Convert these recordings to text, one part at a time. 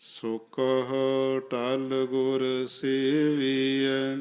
ਸੁਕਹ ਟਲ ਗੁਰ ਸੇਵੀਐ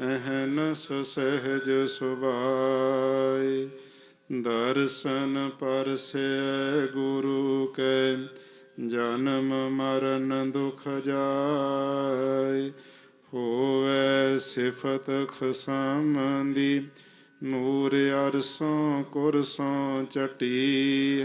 ਅਹਨਸ ਸਹਿਜ ਸੁਭਾਈ ਦਰਸ਼ਨ ਪਰਸੈ ਗੁਰੂ ਕੈ, ਜਨਮ ਮਰਨ ਦੁਖ ਜਾਇ ਹੋਵੇ ਸਿਫਤ ਖਸਮੰਦੀ, ਨੂਰ ਅਰਸੋਂ ਕੁਰਸੋਂ ਚਟੀ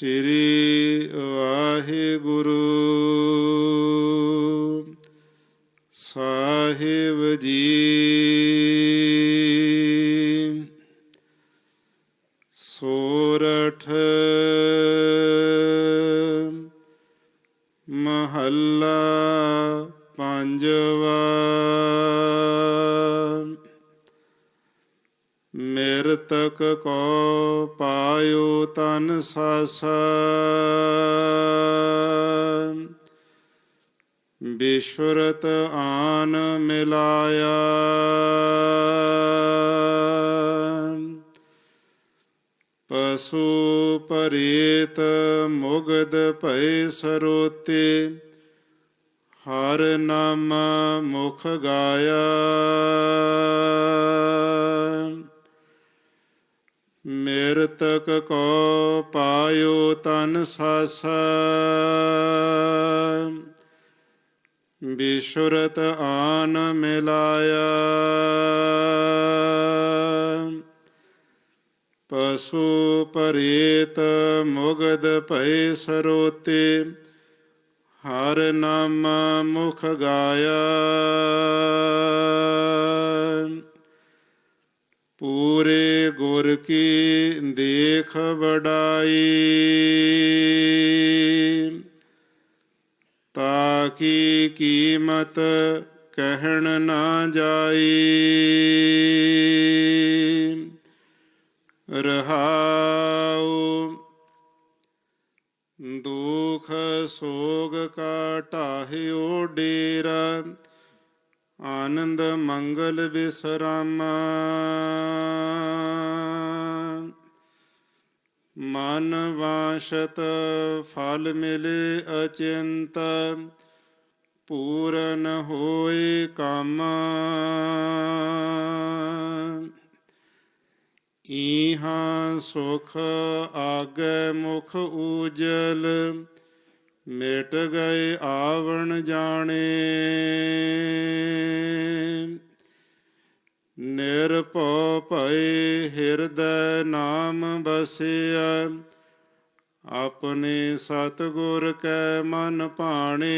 ਸ੍ਰੀ ਵਾਹਿਗੁਰੂ। ਸਾਹਿਬ ਜੀ। ਸੋਰਠ ਮਹੱਲਾ ਪੰਜਵਾ। ਮਿਰਤਕ ਕੋ ਪਾਇਓ ਤਨ ਸਾਸਾ। ਬਿਸ਼ੁਰਤ ਆਨ ਮਿਲਾਇਆ। ਪਸੂ ਪਰੇਤ ਮੁਗਦ ਭੈ ਸਰੋਤੇ ਹਰ ਨਾਮ ਮੁਖ ਗਾਇਆ। ਮਿਰਤਕ ਕੋ ਪਾਇਓ ਤਨ ਸਾਸਾ। ਬਿਸ਼ੁਰਤ ਆਨ ਮਿਲਾਇਆ। ਪਸੂ ਪਰੇਤ ਮੁਗਦ ਭੈ ਸਰੋਤੇ, ਹਰ ਨਾਮ ਮੁਖ ਗਾਇਆ। ਪੂਰੇ ਗੁਰ ਕੀ ਦੇਖ ਵਡਾਈ। ਤਾਕੀ ਕੀਮਤ ਕਹਿਣ ਨਾ ਜਾਈ। ਰਹਾਉ ਦੁਖ ਸੋਗ ਕਾ ਢਾਹਿਓ ਡੇਰਾ। ਆਨੰਦ ਮੰਗਲ ਬਿਸਰਾਮਾ। ਮਨ ਵਾਸ਼ਤ ਫਲ ਮਿਲੇ ਅਚਿੰਤ, ਪੂਰਨ ਹੋਏ ਕਾਮ। ਈਹਾਂ ਸੁਖ ਆਗੇ ਮੁਖ ਉਜਲ ਮਿਟ ਗਏ ਆਵਣ ਜਾਣੇ। ਨਿਰਭਉ ਭਏ ਹਿਰਦੈ ਨਾਮ ਬਸਿਆ ਆਪਣੇ ਸਤਿਗੁਰ ਕੈ ਮਨ ਭਾਣੇ।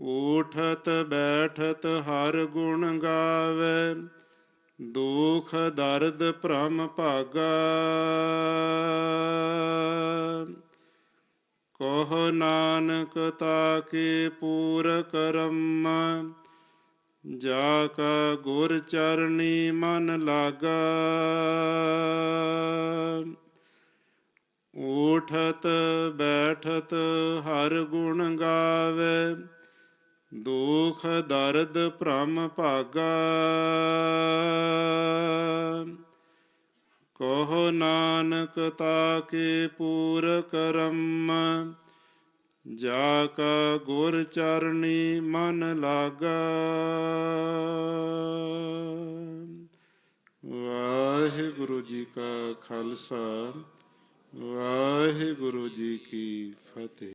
ਉਠਤ ਬੈਠਤ ਹਰ ਗੁਣ ਗਾਵੇ। ਦੁਖ ਦਰਦ ਭ੍ਰਮ ਭਾਗਾ। ਕੋਹ ਨਾਨਕ ਤਾ ਕੇ ਪੂਰ ਕਰਮ ਜਾ ਕਾ ਗੁਰ ਚਰਣੀ ਮਨ ਲਾਗਾ। ਉਠਤ ਬੈਠਤ ਹਰ ਗੁਣ ਗਾਵੇ, ਦੁਖ ਦਰਦ ਭ੍ਰਮ ਭਾਗਾ। ਕਹੋ ਨਾਨਕ ਤਾ ਕੇ ਪੂਰ ਕਰਮ ਜਾ ਕਾ ਗੁਰ ਚਰਣੀ ਮਨ ਲਾਗਾ। ਵਾਹਿਗੁਰੂ ਜੀ ਕਾ ਖਾਲਸਾ ਵਾਹਿਗੁਰੂ ਜੀ ਕੀ ਫਤਿਹ।